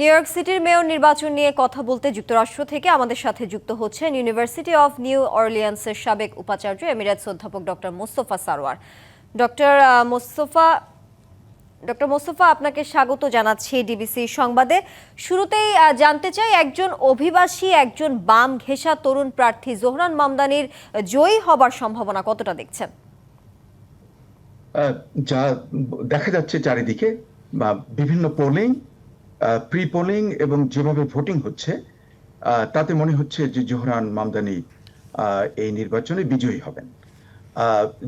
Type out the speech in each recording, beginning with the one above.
New York সিটির mayor নির্বাচন নিয়ে কথা বলতে যুক্তরাষ্ট্র থেকে আমাদের সাথে যুক্ত হচ্ছেন ইউনিভার্সিটি অফ নিউ অরলিয়ান্সের সাবেক উপাচার্য এমিরেটস অধ্যাপক doctor Mostafa Sarwar. Doctor Mostafa doctor Mostafa, আপনাকে স্বাগত জানাচ্ছি ডিবিসি সংবাদে। শুরুতেই জানতে চাই একজন অভিবাসী, একজন বাম ঘেঁষা তরুণ প্রার্থী জোহরান মামদানির জয়ী হবার সম্ভাবনা কতটা দেখছেন? যা দেখা যাচ্ছে চারিদিকে, বা বিভিন্ন পোলিং প্রি পোলিং এবং যেভাবে ভোটিং হচ্ছে তাতে মনে হচ্ছে যে জোহরান মামদানি এই নির্বাচনে বিজয়ী হবেন।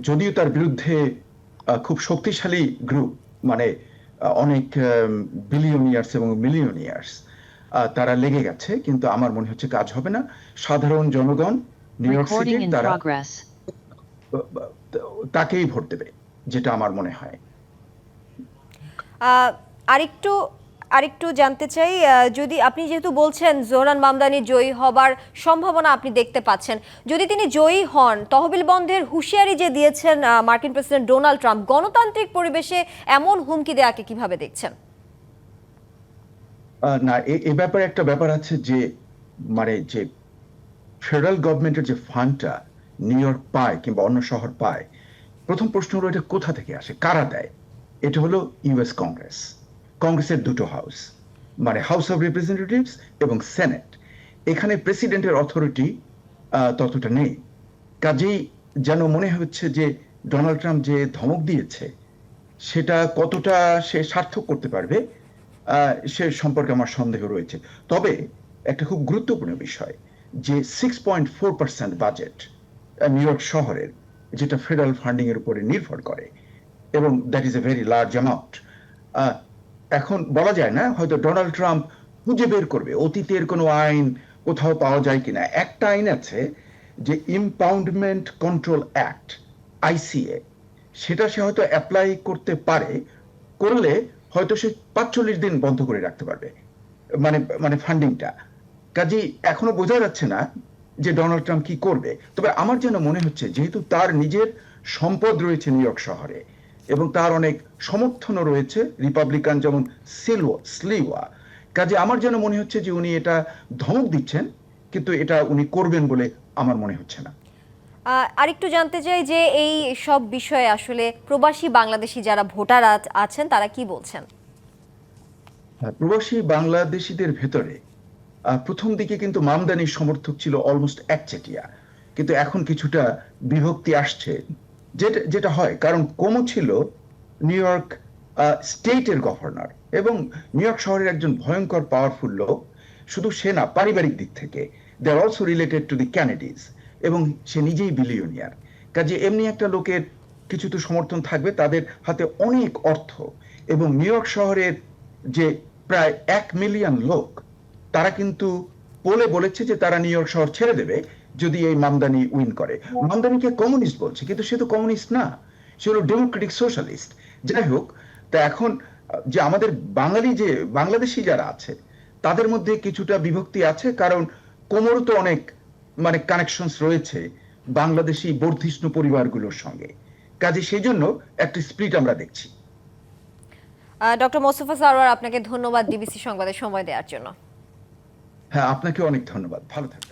যদিও তার বিরুদ্ধে খুব শক্তিশালী গ্রুপ মানে অনেক বিলিয়নিয়ার্স এবং মিলিয়নিয়ার্স তারা লেগে গেছে কিন্তু আমার মনে হচ্ছে কাজ হবে না। সাধারণ জনগণ নিউ ইয়র্ক সিটি তারা তাকেই ভোট দেবে যেটা আমার মনে হয়। আহ, আরেকটু আরেকটু জানতে চাই যদি আপনি যেহেতু বলছেন জোহরান মামদানি জয়ী হবার সম্ভাবনা আপনি দেখতে পাচ্ছেন, যদি তিনি জয়ী হন, তহবিল বন্ধের হুঁশিয়ারি যে দিয়েছেন মার্কিন প্রেসিডেন্ট ডোনাল্ড ট্রাম্প, গণতান্ত্রিক পরিবেশে এমন হুমকি দেয়াকে কীভাবে দেখছেন? না, এ- এ ব্যাপারে একটা ব্যাপার আছে যে মানে যে ফেডারেল গভর্নমেন্টের যে ফান্ডটা নিউ ইয়র্ক পায় কিংবা অন্য শহর পায়, প্রথম প্রশ্ন হলো এটা কোথা থেকে আসে, কারা দেয়? এটা হলো ইউএস কংগ্রেস। কংগ্রেসের দুটো হাউস মানে হাউস অফ রিপ্রেজেন্টেটিভস এবং সেনেট। এখানে প্রেসিডেন্টের অথরিটি ততটা নেই। কাজেই যেন মনে হচ্ছে যে ডোনাল্ড ট্রাম্প যে ধমক দিয়েছে, সেটা কতটা সে সার্থক করতে পারবে সে সম্পর্কে আমার সন্দেহ রয়েছে। তবে একটা খুব গুরুত্বপূর্ণ বিষয়, যে six point four percent budget New York শহরের, যেটা ফেডারেল ফান্ডিং এর উপরে নির্ভর করে, এবং that is a very large amount এখন বলা যায় না, হয়তো ডোনাল্ড ট্রাম্প খুঁজে বের করবে, অতীতের কোনো আইন কোথাও পাওয়া যায় কিনা। একটা আইন আছে যে ইম্পাউন্ডমেন্ট কন্ট্রোল অ্যাক্ট আইসিএ সেটা সে হয়তো অ্যাপ্লাই করতে পারে, করলে হয়তো সে পাঁচচল্লিশ দিন বন্ধ করে রাখতে পারবে মানে মানে ফান্ডিংটা কাজেই এখনও বোঝা যাচ্ছে না যে ডোনাল্ড ট্রাম্প কি করবে। তবে আমার যেন মনে হচ্ছে, যেহেতু তার নিজের সম্পদ রয়েছে নিউ ইয়র্ক শহরে এবং তার অনেক সমর্থনও রয়েছে রিপাবলিকান যেমন সিলওয়া স্লিওয়া। কাজে আমার যেন মনে হচ্ছে যে উনি এটা ধমক দিচ্ছেন কিন্তু এটা উনি করবেন বলে আমার মনে হচ্ছে না। আরেকটু জানতে চাই যে এই সব বিষয়ে আসলে প্রবাসী বাংলাদেশি যারা ভোটার আছেন তারা কি বলছেন? হ্যাঁ, প্রবাসী বাংলাদেশিদের ভেতরে প্রথম দিকে কিন্তু মামদানির সমর্থক ছিল অলমোস্ট একচেটিয়া। কিন্তু এখন কিছুটা বিভক্তি আসছে যেটা যেটা হয়, কারণ কোমো ছিল নিউ ইয়র্ক স্টেটের গভর্নর এবং নিউ ইয়র্ক শহরের একজন ভয়ঙ্কর পাওয়ারফুল লোক। শুধু সে না, পারিবারিক দিক থেকে। They are also related to the Kennedys এবং সে নিজেই বিলিয়নিয়ার কাজে এমনি একটা লোকের কিছু তো সমর্থন থাকবে, তাদের হাতে অনেক অর্থ এবং নিউ ইয়র্ক শহরের যে প্রায় এক মিলিয়ন লোক, তারা কিন্তু পোলে বলেছে যে তারা নিউ ইয়র্ক শহর ছেড়ে দেবে। যদি এই মামদানি উইন করে। মামদানিকে কমিউনিস্ট বলছে কিন্তু সে তো কমিউনিস্ট না। সে হলো ডেমোক্রেটিক সোশ্যালিস্ট। যাই হোক তা এখন যে আমাদের বাঙালি যে বাংলাদেশি যারা আছে তাদের মধ্যে কিছুটা বিভক্তি আছে কারণ কোমরও তো অনেক মানে কানেকশনস রয়েছে বাংলাদেশি বর্ধিষ্ণু পরিবারগুলোর সঙ্গে। কাজে সেই জন্য একটা স্প্লিট আমরা দেখছি। ডক্টর মোস্তফা সারোয়ার আপনাকে ধন্যবাদ ডিবিসি সংবাদে সময় দেওয়ার জন্য। হ্যাঁ আপনাকে অনেক ধন্যবাদ। ভালো থাকবেন